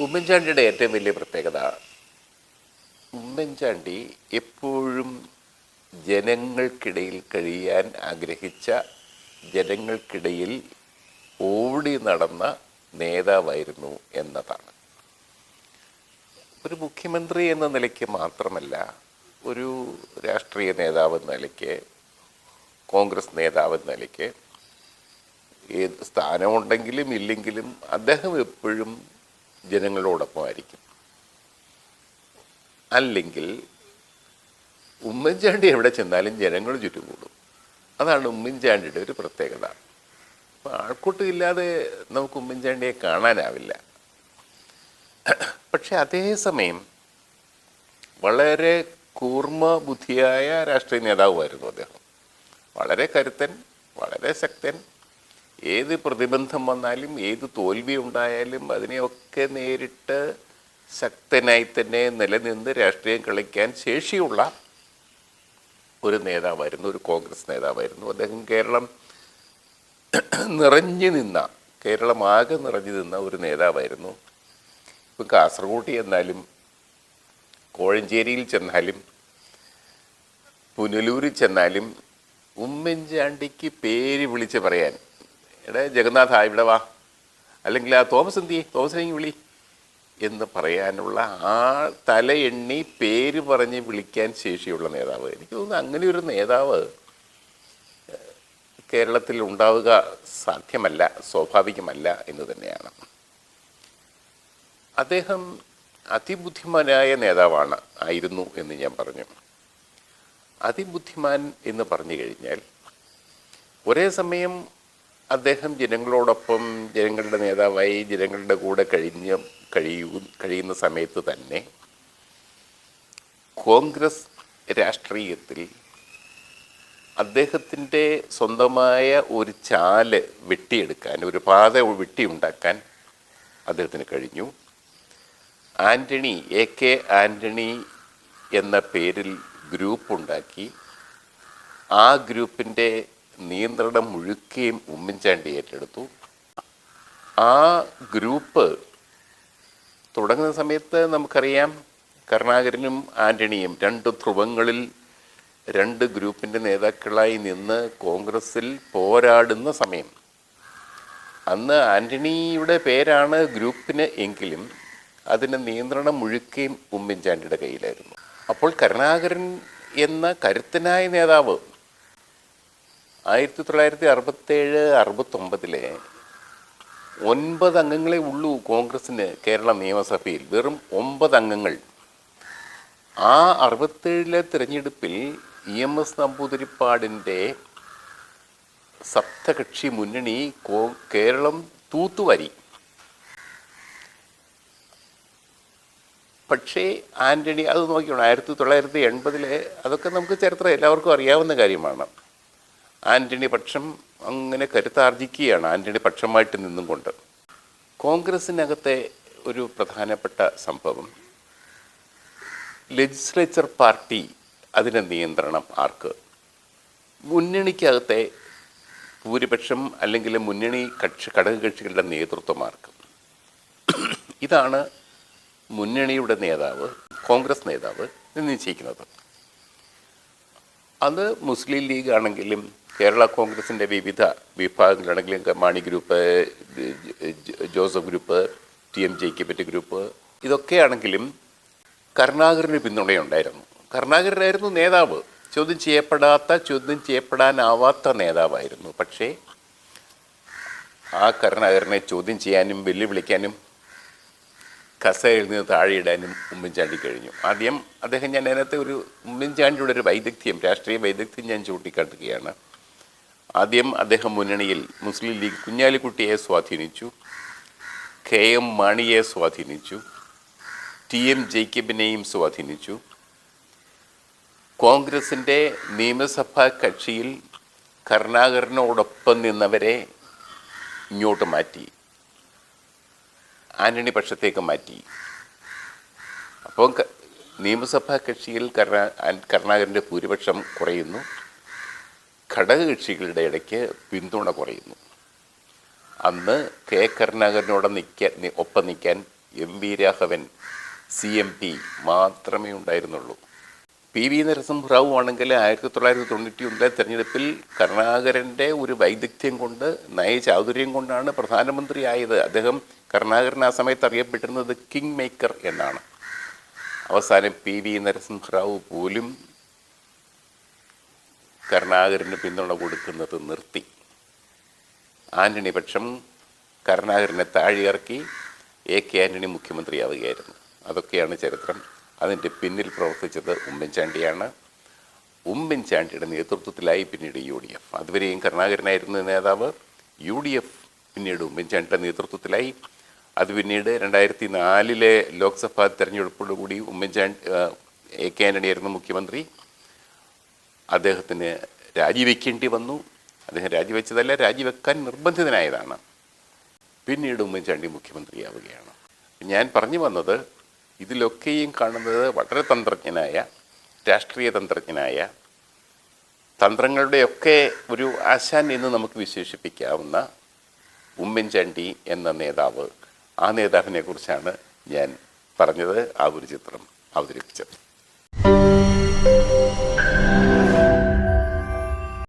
ഉമ്മൻചാണ്ടിയുടെ ഏറ്റവും വലിയ പ്രത്യേകത ഉമ്മൻചാണ്ടി എപ്പോഴും ജനങ്ങൾക്കിടയിൽ കഴിയാൻ ആഗ്രഹിച്ച ജനങ്ങൾക്കിടയിൽ ഓടി നടന്ന നേതാവായിരുന്നു എന്നതാണ്. ഒരു മുഖ്യമന്ത്രി എന്ന നിലയ്ക്ക് മാത്രമല്ല ഒരു രാഷ്ട്രീയ നേതാവ് എന്ന നിലയ്ക്ക് കോൺഗ്രസ് നേതാവ് എന്ന നിലയ്ക്ക് ഏത് സ്ഥാനമുണ്ടെങ്കിലും ഇല്ലെങ്കിലും അദ്ദേഹം എപ്പോഴും ജനങ്ങളോടൊപ്പമായിരിക്കും. അല്ലെങ്കിൽ ഉമ്മൻചാണ്ടി എവിടെ ചെന്നാലും ജനങ്ങൾ ചുറ്റും കൂടും അതാണ് ഉമ്മൻചാണ്ടിയുടെ ഒരു പ്രത്യേകത. അപ്പോൾ ആൾക്കൂട്ട് ഇല്ലാതെ നമുക്ക് ഉമ്മൻചാണ്ടിയെ കാണാനാവില്ല. പക്ഷെ അതേസമയം വളരെ കൂർമ്മ ബുദ്ധിയായ രാഷ്ട്രീയ നേതാവുമായിരുന്നു അദ്ദേഹം. വളരെ കരുത്തൻ വളരെ ശക്തൻ ഏത് പ്രതിബന്ധം വന്നാലും ഏത് തോൽവി ഉണ്ടായാലും അതിനെയൊക്കെ നേരിട്ട് ശക്തനായി തന്നെ നിലനിന്ന് രാഷ്ട്രീയം കളിക്കാൻ ശേഷിയുള്ള ഒരു നേതാവായിരുന്നു ഒരു കോൺഗ്രസ് നേതാവായിരുന്നു. അദ്ദേഹം കേരളം നിറഞ്ഞു നിന്ന കേരളം ആകെ നിറഞ്ഞു നിന്ന ഒരു നേതാവായിരുന്നു. ഇപ്പം കാസർഗോട്ടി ചെന്നാലും കോഴഞ്ചേരിയിൽ ചെന്നാലും പുനലൂരിൽ ചെന്നാലും ഉമ്മൻചാണ്ടിക്ക് പേര് വിളിച്ച് പറയാൻ എടാ ജഗന്നാഥ ഇവിടെ വാ. അല്ലെങ്കിൽ ആ തോമസ് എന്തി തോമസിനെ വിളി. എന്ന് പറയാനുള്ള ആ തലയെണ്ണി പേര് പറഞ്ഞ് വിളിക്കാൻ ശേഷിയുള്ള നേതാവ്. എനിക്ക് തോന്നുന്നു അങ്ങനെ ഒരു നേതാവ് കേരളത്തിൽ ഉണ്ടാവുക സാധ്യമല്ല സ്വാഭാവികമല്ല എന്ന് തന്നെയാണ്. അദ്ദേഹം അതിബുദ്ധിമാനായ നേതാവാണ് ആയിരുന്നു എന്ന് ഞാൻ പറഞ്ഞു. അതിബുദ്ധിമാൻ എന്ന് പറഞ്ഞു കഴിഞ്ഞാൽ ഒരേ സമയം അദ്ദേഹം ജനങ്ങളോടൊപ്പം ജനങ്ങളുടെ നേതാവായി ജനങ്ങളുടെ കൂടെ കഴിഞ്ഞ കഴിയൂ കഴിയുന്ന സമയത്ത് തന്നെ കോൺഗ്രസ് രാഷ്ട്രീയത്തിൽ അദ്ദേഹത്തിന്റെ സ്വന്തമായ ഒരു ചാൽ വെട്ടിയെടുക്കാൻ ഒരു പാത വെട്ടിയുണ്ടാക്കാൻ അദ്ദേഹത്തിന് കഴിഞ്ഞു. ആന്റണി എ കെ ആന്റണി എന്ന പേരിൽ ഗ്രൂപ്പ് ഉണ്ടാക്കി ആ ഗ്രൂപ്പിന്റെ നിയന്ത്രണം മുഴുക്കുകയും ഉമ്മൻചാണ്ടി ഏറ്റെടുത്തു. ആ ഗ്രൂപ്പ് തുടങ്ങുന്ന സമയത്ത് നമുക്കറിയാം കരുണാകരനും ആന്റണിയും രണ്ട് ധ്രുവങ്ങളിൽ രണ്ട് ഗ്രൂപ്പിന്റെ നേതാക്കളായി നിന്ന് കോൺഗ്രസിൽ പോരാടുന്ന സമയം. അന്ന് ആന്റണിയുടെ പേരാണ് ഗ്രൂപ്പിന് എങ്കിലും അതിന് നിയന്ത്രണം മുഴുക്കുകയും ഉമ്മൻചാണ്ടിയുടെ കയ്യിലായിരുന്നു. അപ്പോൾ കരുണാകരൻ എന്ന കരുത്തനായ നേതാവ് ആയിരത്തി തൊള്ളായിരത്തി അറുപത്തേഴ് അറുപത്തൊമ്പതിലെ ഒൻപത് അംഗങ്ങളെ ഉള്ളൂ കോൺഗ്രസിന് കേരള നിയമസഭയിൽ. വെറും ഒമ്പത് അംഗങ്ങൾ. ആ അറുപത്തേഴിലെ തിരഞ്ഞെടുപ്പിൽ ഇ എം എസ് നമ്പൂതിരിപ്പാടിന്റെ സപ്തകക്ഷി മുന്നണി കോ കേരളം തൂത്തുവാരി. പക്ഷേ ആന്റണി അത് നോക്കിയോണം ആയിരത്തി തൊള്ളായിരത്തി എൺപതിലെ അതൊക്കെ നമുക്ക് ചരിത്രം എല്ലാവർക്കും അറിയാവുന്ന കാര്യമാണ്. ആന്റണി പക്ഷം അങ്ങനെ കരുത്താർജിക്കുകയാണ് ആന്റണി പക്ഷമായിട്ട് നിന്നും കൊണ്ട് കോൺഗ്രസിനകത്തെ ഒരു പ്രധാനപ്പെട്ട സംഭവം. ലെജിസ്ലേച്ചർ പാർട്ടി അതിന്റെ നിയന്ത്രണം ആർക്ക്? മുന്നണിക്കകത്തെ ഭൂരിപക്ഷം അല്ലെങ്കിൽ മുന്നണി കക്ഷി ഘടകകക്ഷികളുടെ നേതൃത്വം ആർക്ക്? ഇതാണ് മുന്നണിയുടെ നേതാവ് കോൺഗ്രസ് നേതാവ് നിശ്ചയിക്കുന്നത്. അത് മുസ്ലിം ലീഗ് ആണെങ്കിലും കേരള കോൺഗ്രസിന്റെ വിവിധ വിഭാഗങ്ങളാണെങ്കിലും Mani group Joseph group T M J ജെയ്ക്കപ്പറ്റ് group ഇതൊക്കെയാണെങ്കിലും കരുണാകരന് പിന്തുണയുണ്ടായിരുന്നു. കരുണാകരനായിരുന്നു നേതാവ്. ചോദ്യം ചെയ്യപ്പെടാത്ത ചോദ്യം ചെയ്യപ്പെടാനാവാത്ത നേതാവായിരുന്നു. പക്ഷേ ആ കരുണാകരനെ ചോദ്യം ചെയ്യാനും വെല്ലുവിളിക്കാനും കസയിൽ നിന്ന് താഴെയിടാനും ഉമ്മൻചാണ്ടി കഴിഞ്ഞു. ആദ്യം അദ്ദേഹം ഞാൻ അതിനകത്ത് ഒരു ഉമ്മൻചാണ്ടിയുടെ ഒരു വൈദഗ്ധ്യം രാഷ്ട്രീയ വൈദഗ്ധ്യം ഞാൻ ചൂണ്ടിക്കാട്ടുകയാണ്. ആദ്യം അദ്ദേഹം മുന്നണിയിൽ മുസ്ലിം ലീഗ് കുഞ്ഞാലിക്കുട്ടിയെ സ്വാധീനിച്ചു കെ എം മാണിയെ സ്വാധീനിച്ചു ടി എം ജേക്കബിനെയും സ്വാധീനിച്ചു. കോൺഗ്രസിന്റെ നിയമസഭാ കക്ഷിയിൽ കരുണാകരനോടൊപ്പം നിന്നവരെ ഇങ്ങോട്ട് മാറ്റി ആന്റണി പക്ഷത്തേക്ക് മാറ്റി. അപ്പോൾ നിയമസഭാ കക്ഷിയിൽ കരുണാ കരുണാകരന്റെ ഭൂരിപക്ഷം കുറയുന്നു. ഘടകകക്ഷികളുടെ ഇടയ്ക്ക് പിന്തുണ കുറയുന്നു. അന്ന് കെ. കരുണാകരനോട് നിൽക്കാൻ ഒപ്പം നിൽക്കാൻ M V Raghavan C M P മാത്രമേ ഉണ്ടായിരുന്നുള്ളൂ. പി വി നരസിംഹറാവു ആണെങ്കിൽ ആയിരത്തി തൊള്ളായിരത്തി തൊണ്ണൂറ്റി ഒന്നിലെ തെരഞ്ഞെടുപ്പിൽ കരുണാകരന്റെ ഒരു വൈദഗ്ധ്യം കൊണ്ട് നയചാതുര്യം കൊണ്ടാണ് പ്രധാനമന്ത്രിയായത്. അദ്ദേഹം കരുണാകരൻ ആ സമയത്ത് അറിയപ്പെട്ടിരുന്നത് കിങ് മേക്കർ എന്നാണ്. അവസാനം പി വി നരസിംഹറാവു പോലും കരുണാകരന് പിന്തുണ കൊടുക്കുന്നത് നിർത്തി. ആന്റണി പക്ഷം കരുണാകരനെ താഴെയിറക്കി എ കെ ആന്റണി മുഖ്യമന്ത്രിയാവുകയായിരുന്നു. അതൊക്കെയാണ് ചരിത്രം. അതിന്റെ പിന്നിൽ പ്രവർത്തിച്ചത് ഉമ്മൻചാണ്ടിയാണ്. ഉമ്മൻചാണ്ടിയുടെ നേതൃത്വത്തിലായി പിന്നീട് യു ഡി എഫ്. അതുവരെയും കരുണാകരനായിരുന്നു നേതാവ്. യു ഡി എഫ് പിന്നീട് ഉമ്മൻചാണ്ടിയുടെ നേതൃത്വത്തിലായി. അത് പിന്നീട് രണ്ടായിരത്തി നാലിലെ ലോക്സഭാ തെരഞ്ഞെടുപ്പോടുകൂടി ഉമ്മൻചാണ്ടി എ കെ ആന്റണി ആയിരുന്നു മുഖ്യമന്ത്രി. അദ്ദേഹത്തിന് രാജിവെക്കേണ്ടി വന്നു. അദ്ദേഹം രാജിവെച്ചതല്ല രാജിവെക്കാൻ നിർബന്ധിതനായതാണ്. പിന്നീട് ഉമ്മൻചാണ്ടി മുഖ്യമന്ത്രിയാവുകയാണ്. ഞാൻ പറഞ്ഞു വന്നത് ഇതിലൊക്കെയും കാണുന്നത് വളരെ തന്ത്രജ്ഞനായ രാഷ്ട്രീയ തന്ത്രജ്ഞനായ തന്ത്രങ്ങളുടെയൊക്കെ ഒരു ആശാൻ എന്ന് നമുക്ക് വിശേഷിപ്പിക്കാവുന്ന ഉമ്മൻചാണ്ടി എന്ന നേതാവ്. ആ നേതാവിനെ കുറിച്ചാണ് ഞാൻ പറഞ്ഞത്. ആ ഒരു ചിത്രം അവതരിപ്പിച്ചത്.